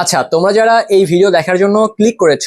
আচ্ছা তোমরা যারা এই ভিডিও দেখার জন্য ক্লিক করেছ,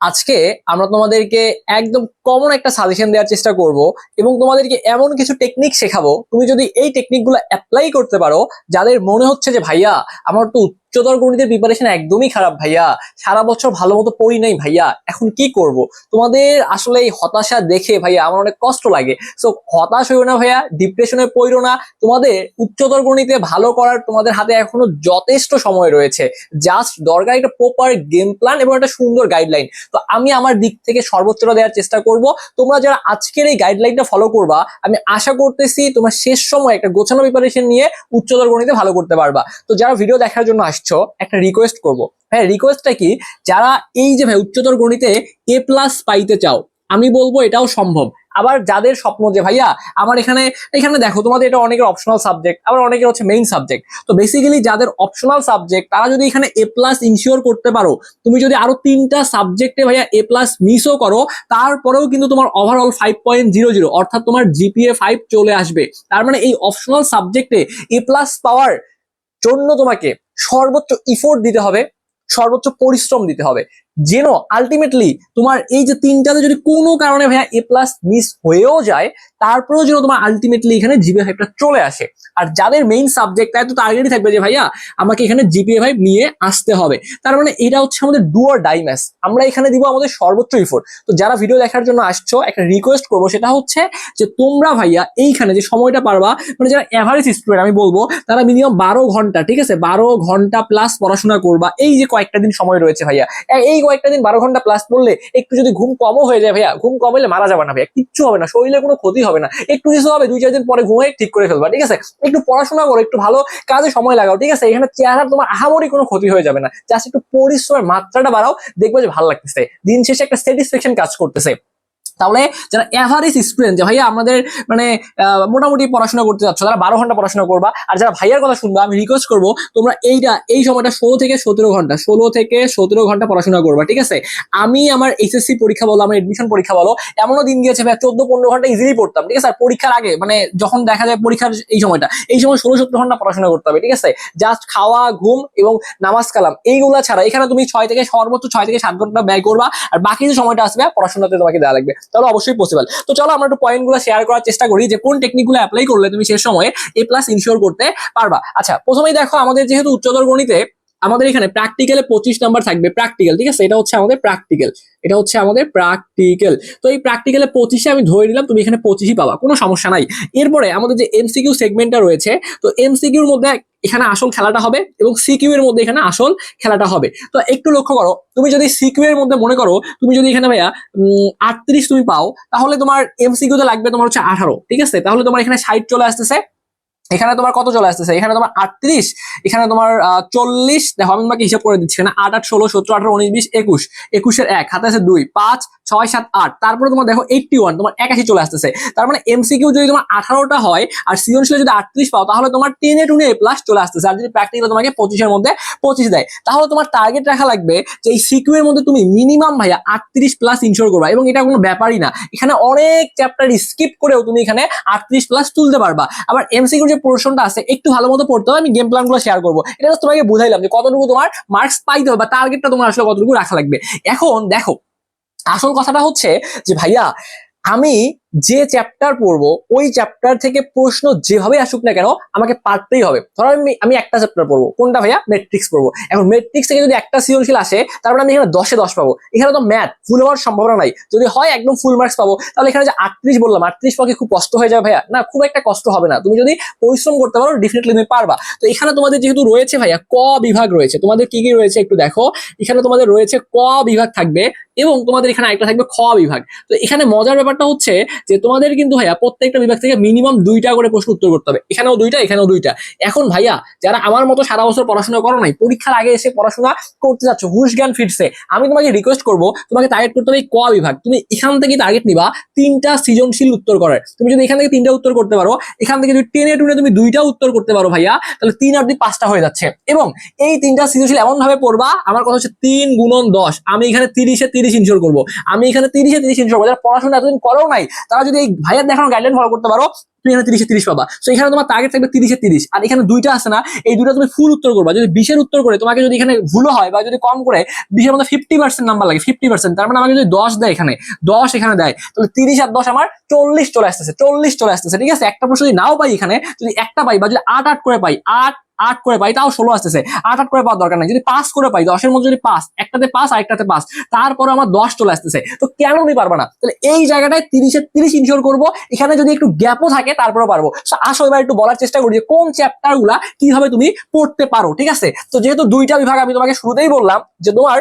আজকে আমরা তোমাদেরকে একদম কমন একটা সাজেশন দেওয়ার চেষ্টা করব এবং তোমাদেরকে এমন কিছু টেকনিক শেখাবো। তুমি যদি এই টেকনিকগুলো অ্যাপ্লাই করতে পারো, যাদের মনে হচ্ছে যে, ভাইয়া, আমার তো উচ্চতর গণিতের প্রিপারেশন একদমই খারাপ ভাইয়া। সারা বছর ভালো মতো পড়ি নাই ভাইয়া। এখন কি করব? তোমাদের আসলে এই হতাশা দেখে ভাইয়া আমার অনেক কষ্ট লাগে। সো হতাশ হইও না ভাইয়া ডিপ্রেশনে পড়ো না। তোমাদের উচ্চতর গণিতে ভালো করার তোমাদের হাতে এখনও যথেষ্ট সময় রয়েছে। জাস্ট দরকার একটা প্রপার গেম প্ল্যান এবং একটা সুন্দর গাইডলাইন তো আমি আমার দিক থেকে সর্বোচ্চটা দেওয়ার চেষ্টা করব। তোমরা যারা আজকের এই গাইডলাইনটা ফলো করবা, আমি আশা করতেছি তোমরা শেষ সময় একটা গোছানো প্রিপারেশন নিয়ে উচ্চতর গণিতে ভালো করতে পারবা। তো যারা ভিডিও দেখার জন্য আসছো একটা রিকোয়েস্ট করব। হ্যাঁ রিকোয়েস্টটা কি? যারা এই যে ভাই উচ্চতর গণিতে এ প্লাস পাইতে চাও, আমি বলব এটাও সম্ভব। আবার যাদের স্বপ্ন যে, ভাইয়া, আমার এখানে এখানে দেখো, তোমাদের এটা অনেকের অপশনাল সাবজেক্ট আবার অনেকের হচ্ছে মেইন সাবজেক্ট তো বেসিক্যালি যাদের অপশনাল সাবজেক্ট তারা যদি এখানে এ প্লাস ইনশিওর করতে পারো, তুমি যদি আরও তিনটা সাবজেক্টে ভাইয়া এ প্লাস মিসও করো, তারপরেও কিন্তু তোমার overall five point zero zero অর্থাৎ তোমার জিপিএ ফাইভ চলে আসবে। তার মানে এই অপশনাল সাবজেক্টে এ প্লাস পাওয়ার জন্য তোমাকে সর্বোচ্চ ইফোর্ট দিতে হবে সর্বোচ্চ পরিশ্রম দিতে হবে। যেন আলটিমেটলি তোমার এই যে তিনটাতে যদি কোনো কারণে ভাইয়া এ প্লাস মিস হয়েও যায়, তারপরেও যেন তোমার আলটিমেটলি এখানে জিপিএ ফাইভটা চলে আসে। আর যাদের মেইন সাবজেক্ট তাই তো টার্গেটই থাকবে যে ভাইয়া আমাকে এখানে জিপিএ ফাইভ নিয়ে আসতে হবে। তার মানে এটা হচ্ছে আমাদের ডুয়ার ডাইম্যাস আমরা এখানে দিব আমাদের সর্বোচ্চ ইফোর্ট তো যারা ভিডিও দেখার জন্য আসছো, একটা রিকোয়েস্ট করব, সেটা হচ্ছে যে তোমরা ভাইয়া এইখানে যে সময়টা পারবা মানে যারা এভারেজ স্টুডেন্ট আমি বলব, তারা মিনিমাম বারো ঘণ্টা, ঠিক আছে? বারো ঘণ্টা প্লাস পড়াশোনা করবা। এই যে কয়েকটা দিন সময় রয়েছে ভাইয়া। এই কয়েকটা দিন বারো ঘণ্টা প্লাস পড়লে একটু যদি ঘুম কমও হয়ে যায় ভাইয়া, ঘুম কম হলে মারা যাবে না ভাইয়া, কিচ্ছু হবে না, শরীরে কোনো ক্ষতি হবে না। একটু কিছু হবে, দুই, চার দিন পরে ঘুমে ঠিক করে ফেলবা, ঠিক আছে? একটু পড়াশোনা করো, একটু ভালো কাজে সময় লাগাও, ঠিক আছে? এখানে চেহারা তোমার আহামরি কোনো ক্ষতি হয়ে যাবে না। জাস্ট একটু পরিশ্রমের মাত্রাটা বাড়াও, দেখবে যে ভালো লাগতেছে। দিন শেষে একটা স্যাটিসফ্যাকশন কাজ করতেছে। তাহলে যারা এভারেজ স্টুডেন্ট যে ভাইয়া আমাদের মানে মোটামুটি পড়াশোনা করতে যাচ্ছ, তারা বারো ঘণ্টা পড়াশোনা করবা। আর যারা ভাইয়ার কথা শুনবা, আমি রিকোয়েস্ট করব, তোমরা এইটা, এই সময়টা ষোলো থেকে সতেরো ঘণ্টা, ষোলো থেকে সতেরো ঘণ্টা পড়াশোনা করবা, ঠিক আছে? আমি আমার এইচএসসি পরীক্ষা বলো, আমার এডমিশন পরীক্ষা বলো, এমনও দিন গিয়েছে ভাই চোদ্দ পনেরো ঘণ্টা ইজিলি পড়তাম, ঠিক আছে? আর পরীক্ষার আগে মানে যখন দেখা যায় পরীক্ষার এই সময়টা, এই সময় ষোলো সতেরো ঘণ্টা পড়াশোনা করতে হবে, ঠিক আছে? জাস্ট খাওয়া, ঘুম এবং নামাজ কালাম, এইগুলা ছাড়া এখানে তুমি ছয় থেকে সর্বোচ্চ ছয় থেকে সাত ঘণ্টা ব্যয় করবা, আর বাকি যে সময়টা আসবে, পড়াশোনাতে তোমাকে দেওয়া লাগবে। তাহলে অবশ্যই পসিবল তো চলো আমরা একটু পয়েন্টগুলো শেয়ার করার চেষ্টা করি যে কোন টেকনিকগুলো অ্যাপ্লাই করলে তুমি শেষ সময়ে এ প্লাস ইনশিওর করতে পারবা। আচ্ছা প্রথমেই দেখো আমাদের যেহেতু উচ্চতর গণিতে আমাদের এখানে প্র্যাকটিক্যালে পঁচিশ নাম্বার থাকবে প্র্যাকটিক্যাল ঠিক আছে? এটা হচ্ছে আমাদের প্র্যাকটিক্যাল এটা হচ্ছে আমাদের প্র্যাকটিক্যাল তো এই প্র্যাকটিক্যালে পঁচিশে আমি ধরে নিলাম, তুমি এখানে পঁচিশই পাবা, কোনো সমস্যা নাই। এরপরে আমাদের যে এমসিকিউ সেগমেন্টটা রয়েছে, তো এমসিকিউর মধ্যে এখানে আসল খেলাটা হবে এবং সিকিউ এর মধ্যে এখানে আসল খেলাটা হবে। তো একটু লক্ষ্য করো, তুমি যদি সিকিউ এর মধ্যে মনে করো, তুমি যদি এখানে ভাইয়া আটত্রিশ তুমি পাও, তাহলে তোমার এমসিকিউ তে লাগবে তোমার হচ্ছে আঠারো, ঠিক আছে? তাহলে তোমার এখানে ষাট চলে আসতেছে। এখানে তোমার কত চলে আসতেছে? এখানে তোমার আটত্রিশ, এখানে তোমার চল্লিশ, দেখো আমি তোমাকে হিসাব করে দিচ্ছি, এখানে আট আট ষোলো সতেরো আঠারো, উনিশ, বিশ, একুশ, একুশের এক, হাতে আছে দুই, পাঁচ ছয় সাত আট, তারপরে তোমার দেখো এইটটি ওয়ান তোমার একাশি চলে আসতেছে। তার মানে এমসিকিউ যদি তোমার আঠারোটা হয় আর সৃজনশীল যদি আটত্রিশ পাও, তাহলে তোমার টেনে টুনে এ প্লাস চলে আসতেছে। আর যদি প্র্যাকটিক্যাল তোমাকে পঁচিশের মধ্যে পঁচিশ দেয়, তাহলে তোমার টার্গেট রাখা লাগবে যে এই সিকিউ এর মধ্যে তুমি মিনিমাম ভাইয়া আটত্রিশ প্লাস ইনশোর করবা। এবং এটা কোনো ব্যাপারই না। এখানে অনেক চ্যাপ্টার স্কিপ করেও তুমি এখানে আটত্রিশ প্লাস তুলতে পারবা। আবার এমসিকিউর যে পোর্শনটা আছে, একটু ভালো মতো পড়তে হবে, আমি গেম প্ল্যানগুলো শেয়ার করব। এটা তোমাকে বুঝাইলাম যে কতটুকু তোমার মার্কস পাইতে হবে বা টার্গেটটা তোমার আসলে কতটুকু রাখা লাগবে। এখন দেখো আসল কথাটা হচ্ছে যে ভাইয়া আমি যে চ্যাপ্টার পড়ব, ওই চ্যাপ্টার থেকে প্রশ্ন যেভাবে আসুক না কেন, আমাকে পারতেই হবে। ধরো আমি আমি একটা চ্যাপ্টার পড়ব, কোনটা ভাইয়া? মেট্রিক্স পড়ব। এখন মেট্রিক্স থেকে যদি একটা সৃজনশীল আসে, তারপরে আমি এখানে দশে দশ পাবো। এখানে তো ম্যাথ ফুল হওয়ার সম্ভাবনা নাই। যদি হয় একদম ফুল মার্কস পাবো, তাহলে এখানে যে আটত্রিশ বললাম, আটত্রিশ পাকে খুব কষ্ট হয়ে যাবে ভাইয়া? না, খুব একটা কষ্ট হবে না। তুমি যদি পরিশ্রম করতে পারো ডেফিনেটলি তুমি পারবা। তো এখানে তোমাদের যেহেতু রয়েছে ভাইয়া, ক বিভাগ রয়েছে। তোমাদের কি কি রয়েছে একটু দেখো। এখানে তোমাদের রয়েছে ক বিভাগ থাকবে এবং তোমাদের এখানে একটা থাকবে খ বিভাগ। তো এখানে মজার ব্যাপারটা হচ্ছে যে তোমাদের কিন্তু ভাইয়া প্রত্যেকটা বিভাগ থেকে মিনিমাম দুইটা করে প্রশ্ন উত্তর করতে হবে। এখানেও দুইটা এখানেও দুইটা। এখন ভাইয়া, যারা আমার মতো সারা বছর পড়াশোনা করো নাই, পরীক্ষার আগে এসে পড়াশোনা করতে যাচ্ছ, হুশ জ্ঞান ফিরছে, আমি তোমাকে রিকোয়েস্ট করব, তোমাকে টার্গেট করতে হবে ক বিভাগ। তুমি এখান থেকে টার্গেট নিবা তিনটা সৃজনশীল উত্তর করার। তুমি যদি এখান থেকে তিনটা উত্তর করতে পারো, এখান থেকে যদি টেনে টুনে তুমি দুইটা উত্তর করতে পারো ভাইয়া, তাহলে তিন আর দুই পাঁচটা হয়ে যাচ্ছে। এবং এই তিনটা সৃজনশীল এমন ভাবে পড়বা, আমার কথা হচ্ছে তিন গুণন দশ। আমি এখানে তিরিশে তিরিশ ইনশোর করব। আমি এখানে তিরিশে তিরিশ ইনশোর করব। যারা পড়াশোনা এতদিন করো নাই তারা যদি এই ভাইয়ার দেখানো গাইডলাইন ফলো করতে পারো, তুমি এখানে তিরিশে তিরিশ পাবা। তো এখানে তোমার টার্গেট থাকবে তিরিশে তিরিশ। আর এখানে দুইটা আছে না, এই দুইটা তুমি ফুল উত্তর করবা। যদি বিশের উত্তর করে, তোমাকে যদি এখানে ভুল হয় বা যদি কম করে, বিশের মধ্যে ফিফটি পার্সেন্ট নাম্বার লাগে ফিফটি পার্সেন্ট তার মানে আমাকে যদি দশ দেয় এখানে, দশ এখানে দেয়, তাহলে তিরিশ আর দশ আমার চল্লিশ চলে আসতেছে, চল্লিশ চলে আসতেছে। ঠিক আছে? একটা প্রশ্ন যদি নাও পাই এখানে, যদি একটা পাই বা যদি আট আট করে পাই, আট আট করে পাই, তাও ষোলো আসতেছে। আট আট করে পাওয়ার দরকার নাই। যদি পাস করে পাই, দশের মধ্যে যদি পাস একটাতে পাস আর একটাতে পাস তারপরে আমার দশ চলে আসতেছে। তো কেন তুমি পারবা না? তাহলে এই জায়গাটায় তিরিশে, তিরিশ ইনশোর করব, এখানে যদি একটু গ্যাপও থাকে, তারপরেও পারব। আসো এবার একটু বলার চেষ্টা করি যে কোন চ্যাপ্টারগুলা কীভাবে তুমি পড়তে পারো, ঠিক আছে? তো যেহেতু দুইটা বিভাগ আমি তোমাকে শুরুতেই বললাম যে তোমার,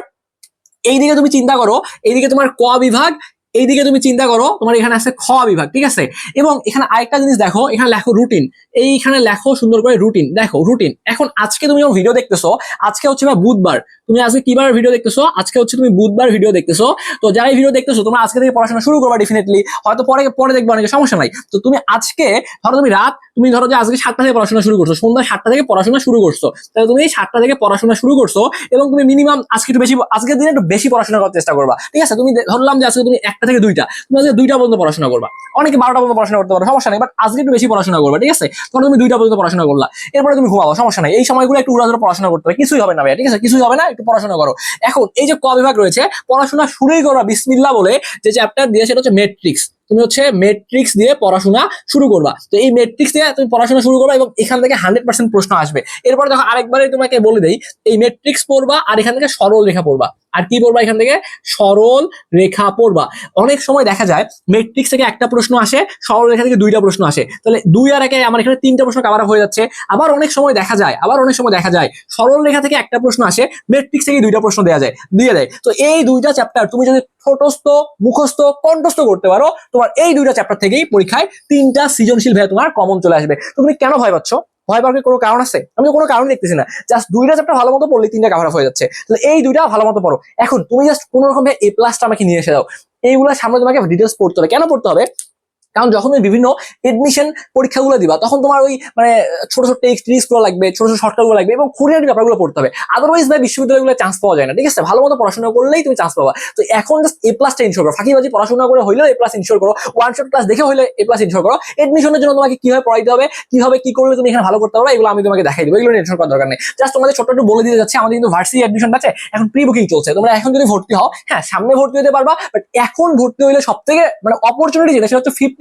এইদিকে তুমি চিন্তা করো, এইদিকে তোমার ক বিভাগ এইদিকে তুমি চিন্তা করো, তোমার এখানে আছে খ বিভাগ, ঠিক আছে? এবং এখানে আরেকটা জিনিস দেখো, এখানে লেখো রুটিন এইখানে লেখো সুন্দর করে রুটিন দেখো রুটিন এখন আজকে তুমি যখন ভিডিও দেখতেছো, আজকে হচ্ছে বুধবার। তুমি আজকে কিবার ভিডিও দেখতেছো? আজকে হচ্ছে তুমি বুধবার ভিডিও দেখতেছো। তো যারা ভিডিও দেখতেছো, তোমরা আজকে থেকে পড়াশোনা শুরু করবা ডেফিনেটলি হয়তো পরে পরে দেখবে, অনেকে সমস্যা নাই। তো তুমি আজকে, ধরো তুমি রাত তুমি ধরো যে আজকে সাতটা থেকে পড়াশোনা শুরু করছ, সন্ধ্যা সাতটা থেকে পড়াশোনা শুরু করছ। তাহলে তুমি সাতটা থেকে পড়াশোনা শুরু করছ এবং তুমি মিনিমাম আজকে একটু বেশি আজকের দিনে একটু বেশি পড়াশোনা করার চেষ্টা করবা। ঠিক আছে? তুমি ধরলাম যে আজকে তুমি একটা থেকে দুইটা। তুমি আজকে দুইটা পর্যন্ত পড়াশোনা করবা। অনেকে বারোটা পর্যন্ত পড়াশোনা করতে পারো, সমস্যা নেই। বাট আজকে একটু বেশি পড়াশোনা করবা, ঠিক আছে? তখন তুমি দুইটা পর্যন্ত পড়াশোনা করলা। এরপরে তুমি ঘুমাবো, সমস্যা নাই। এই সময়গুলো একটু উড়াধুরা পড়াশোনা করতে হবে। কিছুই হবে না ভাই ঠিক আছে? কিছুই হবে না পড়াশোনা করো। এখন এই যে ক বিভাগ রয়েছে, পড়াশোনা শুরুই করো বিসমিল্লা বলে যে চ্যাপ্টার দিয়ে সেটা হচ্ছে মেট্রিক্স তুমি হচ্ছে মেট্রিক্স দিয়ে পড়াশোনা শুরু করবা। তো এই মেট্রিক্স দিয়ে তুমি পড়াশোনা শুরু করবা এবং এখান থেকে হান্ড্রেড পার্সেন্ট প্রশ্ন আসবে। এরপর দেখো আরেকবারে তোমাকে বলে দেই, এই মেট্রিক্স পড়বা আর এখান থেকে সরল রেখা পড়বা। আর কি পড়বা এখান থেকে? সরল রেখা পড়বা। অনেক সময় দেখা যায় মেট্রিক্স থেকে একটা প্রশ্ন আসে, সরল রেখা থেকে দুইটা প্রশ্ন আসে। তাহলে দুই আর একে আমার এখানে তিনটা প্রশ্ন কাভার হয়ে যাচ্ছে। আবার অনেক সময় দেখা যায়, আবার অনেক সময় দেখা যায়, সরল রেখা থেকে একটা প্রশ্ন আসে মেট্রিক্স থেকে দুইটা প্রশ্ন দেওয়া যায়, দিয়ে দেয়। তো এই দুইটা চ্যাপ্টার তুমি যদি ছোটস্থ মুখস্থ, কণ্ঠস্থ করতে পারো। তোমার এই দুইটা চ্যাপ্টার থেকেই পরীক্ষায় তিনটা সৃজনশীল ভাবে তোমার কমন চলে আসবে। তুমি কেন ভয় পাচ্ছ? ভয় পাওয়ার কোনো কারণ আছে? আমি কোনো কারণ দেখতেছি না। জাস্ট দুইটা চ্যাপ্টার ভালো মতো পড়লে তিনটা কাভার হয়ে যাচ্ছে। তাহলে এই দুইটা ভালো মতো পড়ো। এখন তুমি জাস্ট কোনো রকম এ প্লাসটা আমাকে নিয়ে এসে দাও। এইগুলো সামনে তোমাকে ডিটেলস পড়তে হবে। কেন পড়তে হবে? কারণ যখন তুমি বিভিন্ন এডমিশন পরীক্ষাগুলো দিবা, তখন তোমার ওই মানে ছোট ছোট টেক্সটগুলো লাগবে, ছোট ছোট শর্টকাটগুলো লাগবে এবং খুঁটিনাটি ব্যাপারগুলো পড়তে হবে। আদারওয়াইজ ভাই বিশ্ববিদ্যালয়গুলো চান্স পাওয়া যায় না, ঠিক আছে? ভালো মতো পড়াশোনা করলেই তুমি চান্স পাবা। তো এখন জাস্ট এ প্লাসটা ইনশোর করো। ফাঁকিবাজি পড়াশোনা করে হইলেও এ প্লাস ইনশোর করো। ওয়ান শট ক্লাস দেখে হইলে এ প্লাস ইনশোর করো। এডমিশনের জন্য তোমাকে কীভাবে পড়াইতে হবে, কীভাবে কি করলে তুমি এখানে ভালো করতে পারবে, এগুলো আমি তোমাকে দেখাই দেবো। এগুলো টেনশন করার দরকার নেই। জাস্ট তোমাদের ছোট্ট একটু বলে দিতে যাচ্ছে আমাদের কিন্তু ভার্সিটি এডমিশন আছে, এখন প্রি বুকিং চলছে। তোমরা এখন যদি ভর্তি হও হ্যাঁ সামনে ভর্তি হতে পারবা বাট এখন ভর্তি হইলে সব থেকে মানে অপরচুনিটি যেটা, সেটা হচ্ছে ফিফটি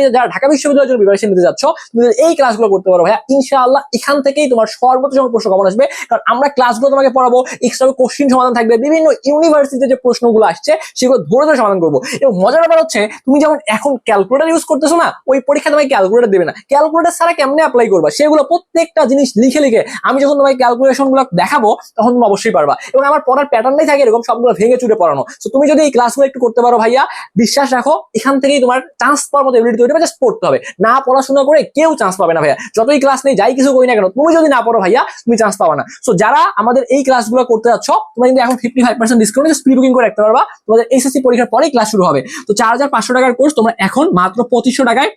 যারা ঢাকা বিশ্ববিদ্যালয়ের জন্য প্রিপারেশন নিতে যাচ্ছ, তুমি এই ক্লাসগুলো করতে পারো ভাইয়া, ইনশাআল্লাহ এখান থেকেই তোমার সর্বোচ্চ প্রশ্ন কমন আসবে। কারণ আমরা ক্লাসগুলো তোমাকে পড়াবো এক্সট্রা কোশ্চিন সমাধান থাকবে, বিভিন্ন ইউনিভার্সিটিতে যে প্রশ্নগুলো আসছে, সেগুলো ধরে ধরে সমাধান করব। এবং মজার ব্যাপার হচ্ছে, তুমি যেমন এখন ক্যালকুলেটার ইউজ করতেছো না, ওই পরীক্ষা তোমাকে ক্যালকুলেটার দেবে না। ক্যালকুলেটার ছাড়া কেমনে অ্যাপ্লাই করবা? সেগুলো প্রত্যেকটা জিনিস লিখে লিখে আমি যখন তোমাকে ক্যালকুলেশনগুলো দেখাবো, তখন তুমি অবশ্যই পারবা। এবং আমার পড়ার প্যাটার্নটাই থাকে এরকম, সবগুলো ভেঙে চুরে পড়ানো। তো তুমি যদি এই ক্লাসগুলো একটু করতে পারো ভাইয়া, বিশ্বাস রাখো, এখান থেকেই তোমার চান্স পাওয়ার মতো এবিলিটি হবে জাস্ট পড়তে হবে। না পড়াশোনা করে কেউ চান্স পাবে না ভাইয়া। যতই ক্লাস নেই যাই কিছু করি না কেন, তুমি যদি না পড়ো ভাইয়া, তুমি চান্স পাবা না। সো যারা আমাদের এই ক্লাসগুলো করতে যাচ্ছ, তোমরা কিন্তু এখন fifty five percent discount spree booking করে রাখতে পারবা। তোমাদের এসএসসি পরীক্ষার পরেই ক্লাস শুরু হবে। তো চার হাজার পাঁচশো টাকার কোর্স তোমরা এখন মাত্র পঁচিশশো টাকায়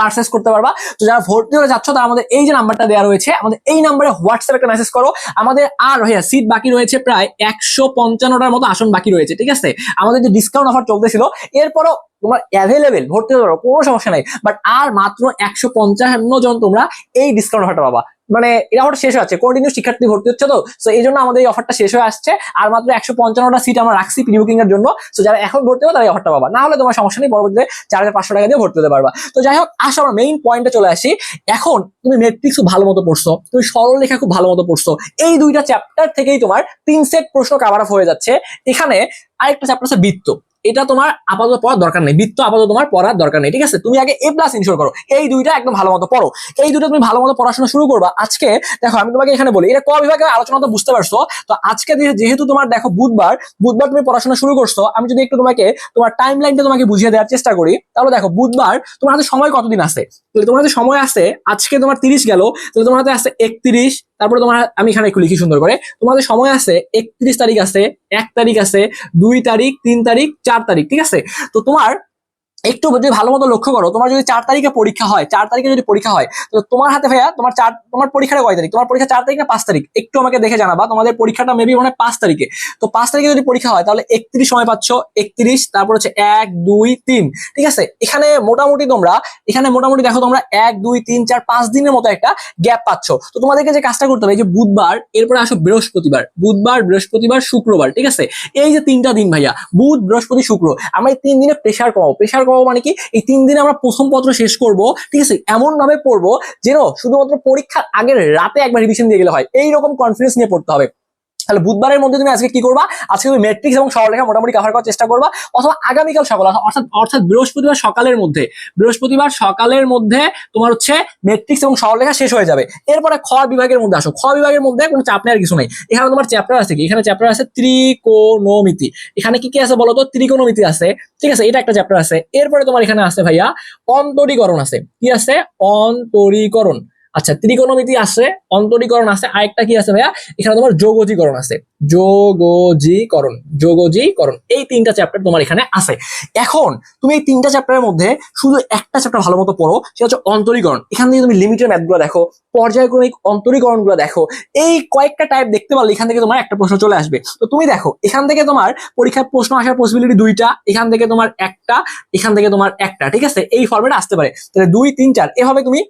পারচেস করতে পারবা। তো যারা ভর্তি হতে যাচ্ছ, তারা আমাদের এই যে নাম্বারটা দেওয়া রয়েছে, আমাদের এই নাম্বারে হোয়াটসঅ্যাপ একটা মেসেজ করো। আমাদের আর ভাইয়া সিট বাকি রয়েছে প্রায় একশো পঞ্চান্নটার মতো আসন বাকি রয়েছে, ঠিক আছে? আমাদের যে ডিসকাউন্ট অফার চলতেছিল, এরপরও তোমার অ্যাভেলেবেল ভর্তি হতে পারো, কোনো সমস্যা নাই। বাট আর মাত্র একশো পঞ্চান্ন জন তোমরা এই ডিসকাউন্ট অফারটা পাবা। মানে এটা অফারটা শেষ যাচ্ছে। কন্টিনিউ শিক্ষার্থী ভর্তি হচ্ছে তো? তো এই জন্য আমাদের এই অফারটা শেষ হয়ে আসছে। আর মাত্র একশো পঞ্চান্নটা সিট আমরা রাখছি প্রি বুকিং এর জন্য। তো যারা এখন ভর্তি হবে, তারা এই অফারটা পাবা। না হলে তোমার সমস্যা নেই, পরবর্তীতে চার হাজার পাঁচশো টাকা দিয়ে ভর্তি হতে পারবা। তো যাই হোক, আসো আমরা মেইন পয়েন্টে চলে আসি। এখন তুমি মেট্রিক্স খুব ভালো মতো পড়ছো, তুমি সরল লেখা খুব ভালো মতো পড়ছো। এই দুইটা চ্যাপ্টার থেকেই তোমার তিন সেট প্রশ্ন কাভার আপ হয়ে যাচ্ছে। এখানে আরেকটা চ্যাপ্টার আছে বৃত্ত। এটা তোমার আপাতত পড়ার দরকার নেই। বৃত্ত আপাতত তোমার পড়ার দরকার নেই, ঠিক আছে? তুমি আগে এ প্লাস ইনশোর করো। এই দুইটা একদম ভালো মতো পড়ো। এই দুটো তুমি ভালো মতো পড়াশোনা শুরু করবা। আজকে, দেখো, আমি তোমাকে এখানে বলি, এটা ক বিভাগে আলোচনা তো বুঝতে পারছ। তো আজকে যেহেতু তোমার, দেখো, বুধবার বুধবার তুমি পড়াশোনা শুরু করছ, আমি যদি একটু তোমাকে, তোমার টাইম লাইনটা তোমাকে বুঝিয়ে দেওয়ার চেষ্টা করি, তাহলে দেখো, বুধবার তোমার হাতে সময় কতদিন আছে? তাহলে তোমার হাতে সময় আছে, আজকে তোমার তিরিশ গেল, তাহলে তোমার হাতে আছে একত্রিশ তারপরে তোমার, আমি এখানে একটু লিখি সুন্দর করে। তোমাদের সময় আছে, একত্রিশ তারিখ আছে, এক তারিখ আছে, দুই তারিখ, তিন তারিখ, চার তারিখ, ঠিক আছে? তো তোমার একটু যদি ভালো মতো লক্ষ্য করো, তোমার যদি চার তারিখে পরীক্ষা হয়, চার তারিখে যদি পরীক্ষা হয় তো তোমার হাতে ভাইয়া তোমার চার, তোমার পরীক্ষাটা কয় তারিখ? তোমার পরীক্ষা চার তারিখ না পাঁচ তারিখ? একটু আমাকে দেখে জানাবা, তোমাদের পরীক্ষাটা মেবি মনে পাঁচ তারিখে। তো পাঁচ তারিখে যদি পরীক্ষা হয়, তাহলে একত্রিশ সময় পাচ্ছ, একত্রিশ, তারপর হচ্ছে এক, দুই, তিন। ঠিক আছে? এখানে মোটামুটি তোমরা, এখানে মোটামুটি দেখো তোমরা এক, দুই, তিন, চার, পাঁচ দিনের মতো একটা গ্যাপ পাচ্ছ। তো তোমাদেরকে যে কাজটা করতে হবে যে বুধবার, এরপরে আসো বৃহস্পতিবার। বুধবার, বৃহস্পতিবার, শুক্রবার, ঠিক আছে? এই যে তিনটা দিন ভাইয়া, বুধ, বৃহস্পতি, শুক্র। আমরা এই তিন দিনে প্রেশার কমাবো। প্রেশার কমাবো মানে কি? এই তিন দিনে আমরা প্রথম পত্র শেষ করব, ঠিক আছে? এমন ভাবে পড়ব যেন শুধুমাত্র পরীক্ষার আগের রাতে একবার রিভিশন দিয়ে গেলে হয়। এইরকম কনফিডেন্স নিয়ে পড়তে হবে। তাহলে বুধবারের মধ্যে তুমি আজকে কি করবা? আজকে তুমি ম্যাট্রিক্স এবং সরলরেখা মোটামুটি কভার করার চেষ্টা করবা। অথবা আগামীকাল সকাল, অর্থাৎ অর্থাৎ বৃহস্পতিবার সকালের মধ্যে, বৃহস্পতিবার সকালের মধ্যে তোমার হচ্ছে ম্যাট্রিক্স এবং সরলরেখা শেষ হয়ে যাবে। এরপরে খ বিভাগের মধ্যে আসো। খ বিভাগের মধ্যে কোনো চাপ নেওয়ার কিছু নেই। এখানে তোমার চ্যাপ্টার আছে কি? এখানে চ্যাপ্টার আছে ত্রিকোণমিতি। এখানে কি কি আছে বলো তো? ত্রিকোণমিতি আছে। ঠিক আছে, এটা একটা চ্যাপ্টার আছে। এরপরে তোমার এখানে আছে ভাইয়া অন্তরীকরণ আছে। কি আছে? অন্তরীকরণ। আচ্ছা ত্রিকোণমিতি আছে, অন্তরীকরণ আছে, আরেকটা কি আছে ভাইয়া? এখানে তোমার যোগজীকরণ আছে। যোগজীকরণ যোগজীকরণ, এই তিনটা চ্যাপ্টার তোমার এখানে আছে। এখন তুমি এই তিনটা চ্যাপ্টারের মধ্যে শুধু একটা চ্যাপ্টার ভালো মতো পড়ো, সেটা হচ্ছে অন্তরীকরণ। এখান থেকে তুমি লিমিটেড ম্যাথগুলো দেখো, পর্যায়ক্রমিক অন্তরীকরণগুলো দেখো, এই কয়েকটা টাইপ দেখতে পারলে এখান থেকে তোমার একটা প্রশ্ন চলে আসবে। তো তুমি দেখো, এখান থেকে তোমার পরীক্ষার প্রশ্ন আসার পসিবিলিটি দুইটা, এখান থেকে তোমার একটা, এখান থেকে তোমার একটা, ঠিক আছে? এই ফর্মেটে আসতে পারে। তাহলে দুই, তিন, চার, এভাবে তুমি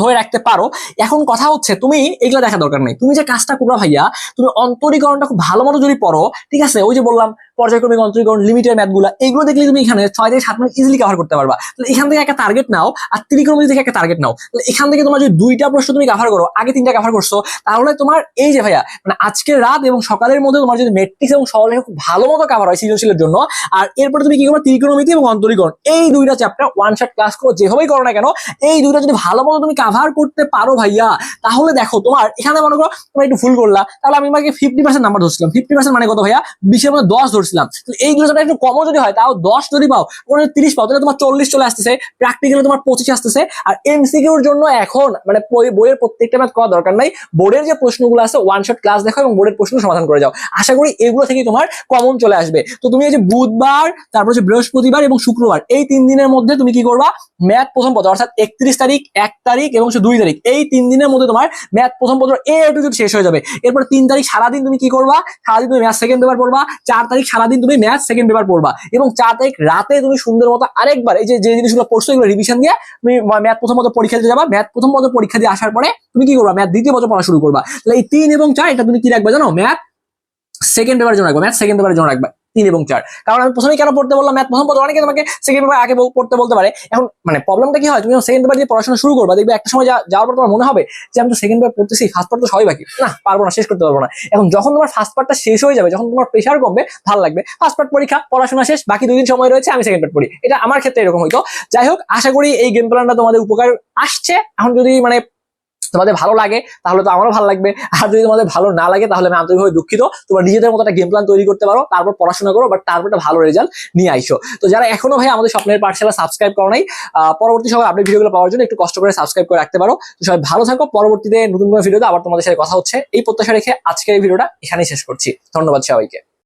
ধরে রাখতে পারো। এখন কথা হচ্ছে, তুমি এগুলো দেখা দরকার নেই। তুমি যে কাজটা করবা ভাইয়া, তুমি অন্তরীকরণটা খুব ভালো মতো যদি পড়ো, ঠিক আছে? ওই যে বললাম, পর্যায়ক্রমিক অন্তরীকরণ লিমিটেড ম্যাথগুলো এগুলো দেখলে তুমি এখানে ছয় থেকে সাত মিনিট ইজিলি কভার করতে পারবা। তাহলে এখান থেকে একটা টার্গেট নাও, আর ত্রিকোণমিতি থেকে একটা টার্গেট নাও। তাহলে এখান থেকে তোমার যদি দুইটা প্রশ্ন তুমি কভার করো, আগে তিনটা কভার করছ, তাহলে তোমার এই যে ভাইয়া মানে আজকের রাত এবং সকালের মধ্যে তোমার যদি মেট্রিক্স এবং সরলরেখা খুব ভালো মতো কভার হয় সৃজনশীলের জন্য, আর এরপরে তুমি কি করবে? ত্রিকোণমিতি এবং অন্তরীকরণ। এই দুইটা চ্যাপ্টার ওয়ান শট ক্লাস করো যেভাবেই করো না কেন, এই দুইটা যদি ভালো মতো তুমি কভার করতে পারো ভাইয়া। তাহলে দেখো তোমার, এখানে মনে করো তোমার একটু ভুল করলা, তাহলে আমি তোমাকে ফিফটি পার্সেন্ট নাম্বার ধরছিলাম। ফিফটি পার্সেন্ট মানে কত ভাইয়া? বিশের মধ্যে দশ ধরছিলাম। তাহলে এই দুটো একটু কমও যদি হয়, তাও দশ যদি পাও ওখানে তিরিশ পাও, তাহলে তোমার চল্লিশ চলে আসতেছে প্র্যাকটিক্যালি তোমার পঁচিশ আসতেছে। আর এমসিকিউর জন্য এখন মানে বইয়ের প্রত্যেকটা ম্যাথ করা দরকার নাই। বোর্ডের যে প্রশ্নগুলো আছে ওয়ান শট ক্লাস দেখো এবং বোর্ডের প্রশ্ন সমাধান করে যাও। আশা করি এগুলো থেকে তোমার কমন চলে আসবে। তো তুমি এই যে বুধবার, তারপর হচ্ছে বৃহস্পতিবার এবং শুক্রবার, এই তিন দিনের মধ্যে তুমি কি করবা? ম্যাথ প্রথম পত্র, অর্থাৎ একত্রিশ তারিখ, এক তারিখ এবং হচ্ছে দুই তারিখ। এই তিন দিনের মধ্যে তোমার ম্যাথ প্রথম পত্র এ টু জেড শেষ হয়ে যাবে। এরপর তিন তারিখ সারাদিন তুমি কি করবা? সারাদিন তুমি ম্যাথ সেকেন্ড পেপার পড়বা। চার তারিখ সারাদিন তুমি ম্যাথ সেকেন্ড পেপার পড়বা। এবং চার তারিখ রাতে তুমি সুন্দর মতো আরেকবার এই যে জিনিসগুলো পড়ছো, এগুলো রিভিশন দিয়ে তুমি ম্যাথ প্রথম পত্র পরীক্ষা দিতে যাবা। ম্যাথ প্রথম পত্র পরীক্ষা দিয়ে আসার পরে তুমি কি করবা? ম্যাথ দ্বিতীয় পত্র পড়া শুরু করবা। তাহলে এই তিন এবং চার এটা তুমি কি রাখবা জানো? ম্যাথ সেকেন্ড পেপারের জন্য রাখবা। ম্যাথ সেকেন্ড পেপারের জন্য রাখবা। তিন এবং চার। কারণ আমি প্রথমে কেন পড়তে বললাম? ম্যাথ প্রথম পত্র অনেকে তোমাকে সেকেন্ড পেপার আগে পড়তে বলতে পারে। এখন মানে প্রবলেমটা কি হয়? তুমি সেকেন্ড পেপার দিয়ে পড়াশোনা শুরু করবা, দেখবে একটা সময় যাওয়ার পর তোমার মনে হবে যে আমি তো সেকেন্ড পেপার পড়তেছি ফার্স্ট পার্ট তো সবাই বাকি। না, পারব না, শেষ করতে পারব না। এখন যখন তোমার ফার্স্ট পার্টটা শেষ হয়ে যাবে, যখন তোমার প্রেশার কমবে, ভালো লাগবে। ফার্স্ট পার্ট পরীক্ষা, পড়াশোনা শেষ, বাকি দুই দিন সময় রয়েছে, আমি সেকেন্ড পার্ট পড়ি। এটা আমার ক্ষেত্রে এরকম হইতো। যাই হোক, আশা করি এই গেম প্ল্যানটা তোমাদের উপকার আসছে। এখন যদি মানে তোমাদের ভালো লাগে, তাহলে তো আমারও ভালো লাগবে। আর যদি তোমাদের ভালো না লাগে, তাহলে আমি আন্তরিকভাবে দুঃখিত। তোমরা নিজেদের মতো একটা গেম প্ল্যান তৈরি করতে পারো, তারপর পড়াশোনা করো বাট তারপর একটা ভালো রেজাল্ট নিয়ে আইসো। তো যারা এখনও ভাই আমাদের স্বপ্নের পাঠশালা সাবস্ক্রাইব করো নাই পরবর্তী সময় আপডেট ভিডিওগুলো পাওয়ার জন্য একটু কষ্ট করে সাবস্ক্রাইব করে রাখতে পারো। তো সবাই ভালো থাকো, পরবর্তীতে নতুন কোনো ভিডিওতে আবার তোমাদের সাথে কথা হচ্ছে। এই প্রত্যাশা রেখে আজকের এই ভিডিওটা এখানেই শেষ করছি। ধন্যবাদ সবাইকে।